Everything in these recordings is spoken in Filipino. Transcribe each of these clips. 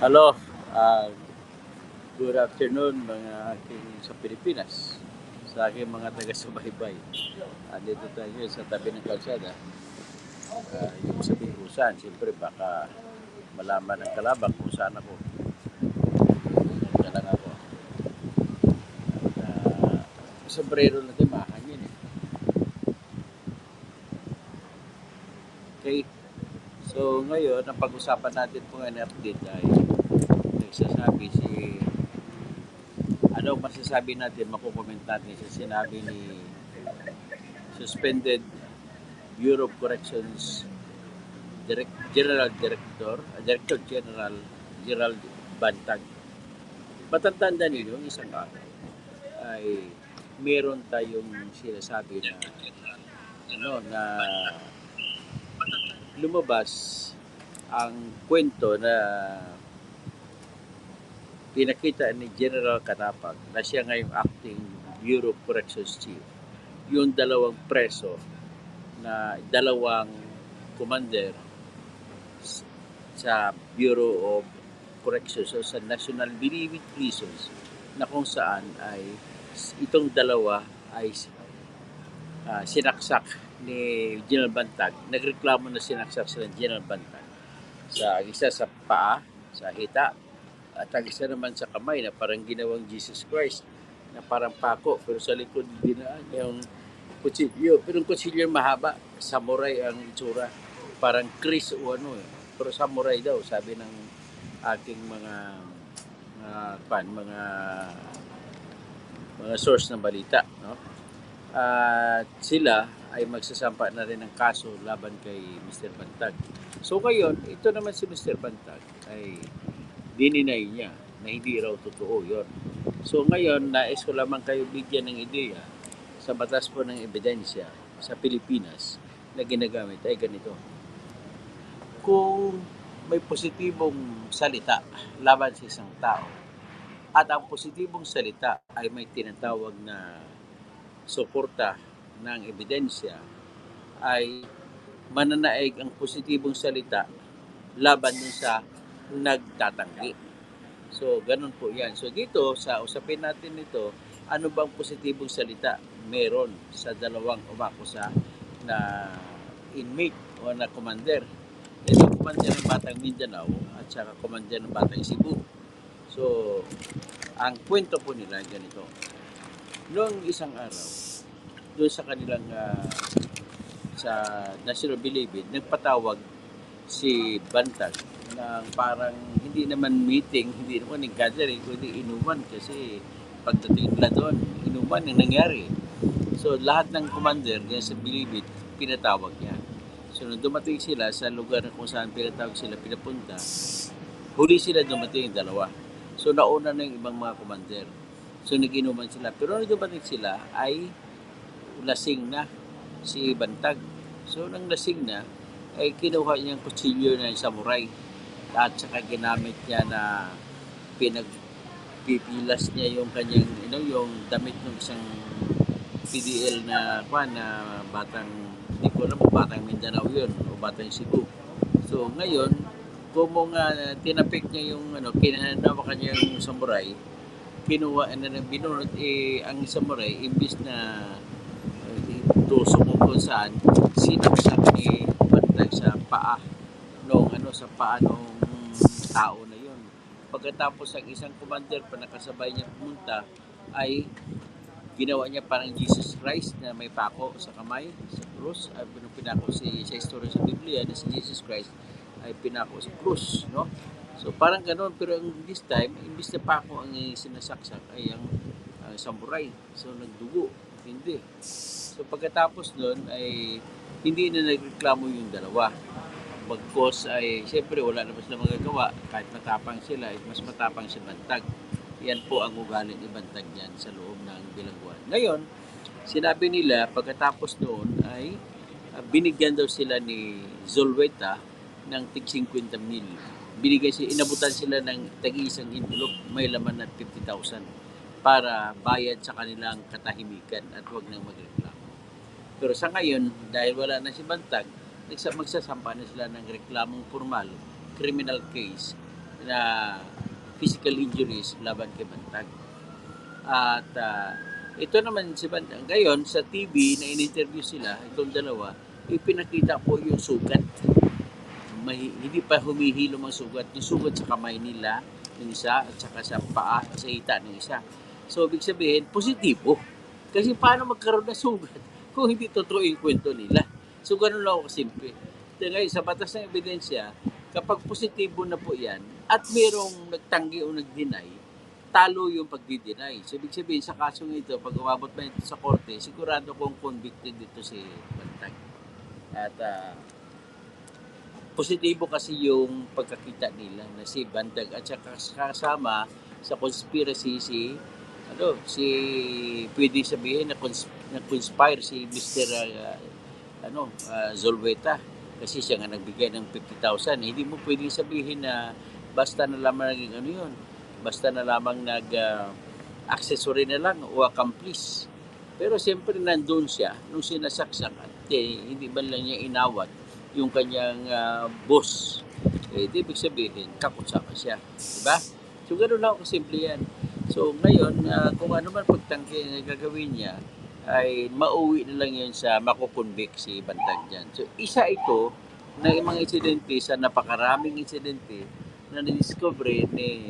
Hello, uh, good afternoon mga aking sa Pilipinas, sa aking mga taga-subaybay. Andito tayo ngayon sa tabi ng kalsada. Uh, yung sabihin ko saan, siyempre baka malaman ng kalabang kung saan ako. Lang ako. At uh, sombrero natin mahangin eh. Okay. So ngayon, ang pag-usapan natin po ngayon update ay nagsasabi si ano masasabi natin, makukomment natin sa sinabi ni suspended Bureau of Corrections Direct, General Director, uh, Director General Gerald Bantag. Matatanda ninyo, isang araw ay meron tayong sinasabi na ano na lumabas ang kwento na pinakita ni General Katapag na siya ngayong acting Bureau of Corrections Chief. Yung dalawang preso na dalawang commander sa Bureau of Corrections o sa National Bilibid Prisons na kung saan ay itong dalawa ay ah, sinaksak ni General Bantag. Nagreklamo na sinaksak sila ni General Bantag sa isa sa paa, sa hita, at ang isa naman sa kamay na parang ginawang Jesus Christ na parang pako pero sa likod dinaan yung kutsilyo. Pero yung kutsilyo mahaba, samurai ang itsura. Parang Chris o ano eh. Pero samurai daw, sabi ng aking mga mga pan, mga mga source ng balita, no? At sila ay magsasampa na rin ng kaso laban kay Mr. Bantag. So ngayon, ito naman si Mr. Bantag ay dininay niya na hindi raw totoo yon. So ngayon, nais ko lamang kayo bigyan ng ideya sa batas po ng ebidensya sa Pilipinas na ginagamit ay ganito. Kung may positibong salita laban sa isang tao at ang positibong salita ay may tinatawag na suporta ng ebidensya ay mananaig ang positibong salita laban dun sa nagtatanggi. So, ganun po yan. So, dito, sa usapin natin ito, ano bang positibong salita meron sa dalawang umakusa na inmate o na commander. Ito, commander ng Batang Mindanao at saka commander ng Batang Cebu. So, ang kwento po nila ganito. Noong isang araw, doon sa kanilang ah, sa National Bilibid, nagpatawag si Bantag ng parang hindi naman meeting, hindi naman ng gathering, kundi inuman kasi pagdating nila doon, inuman yung nangyari. So lahat ng commander diyan sa Bilibid, pinatawag niya. So nung dumating sila sa lugar kung saan pinatawag sila pinapunta, huli sila dumating yung dalawa. So nauna na yung ibang mga commander. So nag-inuman sila. Pero nung dumating sila ay lasing na si Bantag. So nang lasing na, ay kinuha niya ang kutsilyo ng samurai at saka ginamit niya na pinagpipilas niya yung kanyang you know, yung damit ng isang PDL na kwan na batang hindi ko alam batang Mindanao yun o batang Cebu. So ngayon, kung nga tinapik niya yung ano, kinahanawa kanya yung samurai, kinuha na ng binunot eh, ang samurai imbis na uh, tusok mo kung saan sinaksak ni Bantag sa paa nung ano sa paa nung tao na yun. Pagkatapos ang isang commander pa nakasabay niya pumunta ay ginawa niya parang Jesus Christ na may pako sa kamay, sa krus. Ay pinang pinako si sa istorya sa Biblia na si Jesus Christ ay pinako sa krus, no? So parang ganoon pero ang this time, imbis na pako ang sinasaksak ay ang ang samurai. So nagdugo, hindi. So pagkatapos noon ay hindi na nagreklamo yung dalawa. Bagkos ay siyempre wala naman sila magagawa kahit matapang sila, ay mas matapang si Bantag. Yan po ang ugali ni Bantag dyan sa loob ng bilangguan. Ngayon, sinabi nila pagkatapos noon ay ah, binigyan daw sila ni Zolweta ng tig 50 mil. Binigay sila, inabutan sila ng tag-isang envelope, may laman na 50,000 para bayad sa kanilang katahimikan at huwag nang magreklamo. Pero sa ngayon, dahil wala na si Bantag, magsasampa na sila ng reklamong formal criminal case na physical injuries laban kay Bantag. At ah, ito naman si Bantag, ngayon sa TV na in-interview sila, itong dalawa, ipinakita po yung sugat. May, hindi pa humihilo ang sugat. Yung sugat sa kamay nila, yung isa, at saka sa paa, sa hita ng isa. So, ibig sabihin, positibo. Kasi paano magkaroon ng sugat kung hindi totoo yung kwento nila? So, ganun lang ako kasimple. Ngayon, sa batas ng ebidensya, kapag positibo na po yan, at merong nagtanggi o nag-deny, talo yung pagdi-deny. So, ibig sabihin, sa kasong ito, pag umabot pa ito sa korte, sigurado kong convicted dito si Bantag. At ah, positibo kasi yung pagkakita nila na si Bantag at saka kasama sa conspiracy si ano si pwede sabihin na, cons- na conspire si Mr. ah, ano ah, Zolweta kasi siya nga nagbigay ng 50,000 hindi mo pwedeng sabihin na basta na lamang naging ano yun basta na lamang nag ah, accessory na lang o accomplice pero siyempre nandun siya nung sinasaksak at eh, hindi ba lang niya inawat yung kanyang ah, boss. Eh, di ibig sabihin, kakusama siya. Diba? So, gano'n lang ako simple yan. So, ngayon, ah, kung ano man pagtangki na gagawin niya, ay mauwi na lang yun sa makukonvict si Bantag dyan. So, isa ito na mga insidente sa napakaraming insidente na na-discover ni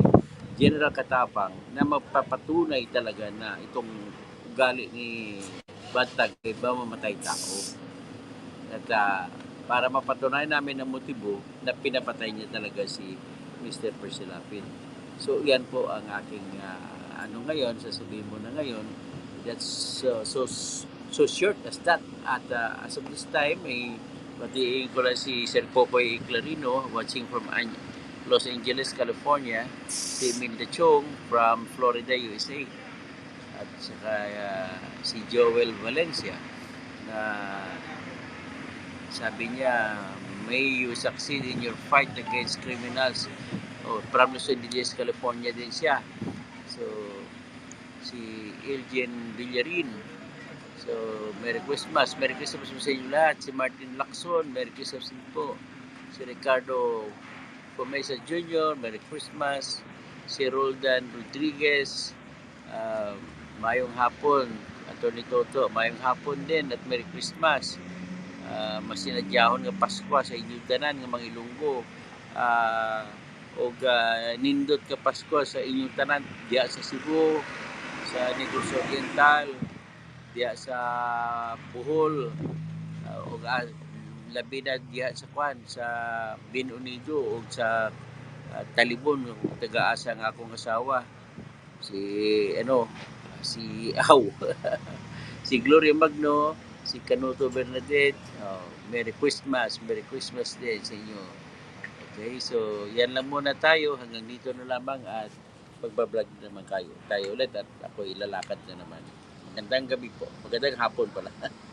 General Katapang na mapapatunay talaga na itong ugali ni Bantag ay ba mamatay tao. At ah, para mapatunayan namin ang motibo na pinapatay niya talaga si Mr. Persilapin. So, yan po ang aking ah, ano ngayon, sasabihin mo na ngayon. That's so, so, so short as that. At ah, as of this time, ay batiin ko lang si Sir Popoy Clarino watching from Los Angeles, California. Si Imelda Chong from Florida, USA. At saka ah, si Joel Valencia na sabi niya, may you succeed in your fight against criminals. Oh, from Los Angeles, California din siya. So, si Elgin Villarin. So, Merry Christmas. Merry Christmas po sa inyo lahat. Si Martin Lacson, Merry Christmas din po. Si Ricardo Pomesa Jr., Merry Christmas. Si Roldan Rodriguez, uh, mayong hapon. Atty. Toto, mayong hapon din at Merry Christmas uh, masinadyahon nga Pasko sa inyong tanan nga mga Ilonggo uh, o nindot ka Pasko sa inyong tanan diya sa Cebu sa Negros Oriental diya sa Bohol uh, o labi na diya sa Kwan sa Bin Unido o sa uh, Talibon taga-asa nga akong asawa si ano si Aw si Gloria Magno si Canuto Bernadette. Oh, Merry Christmas, Merry Christmas din sa inyo. Okay, so yan lang muna tayo. Hanggang dito na lamang at magbablog naman kayo. Tayo ulit at ako ilalakad na naman. Magandang gabi po. Magandang hapon pala.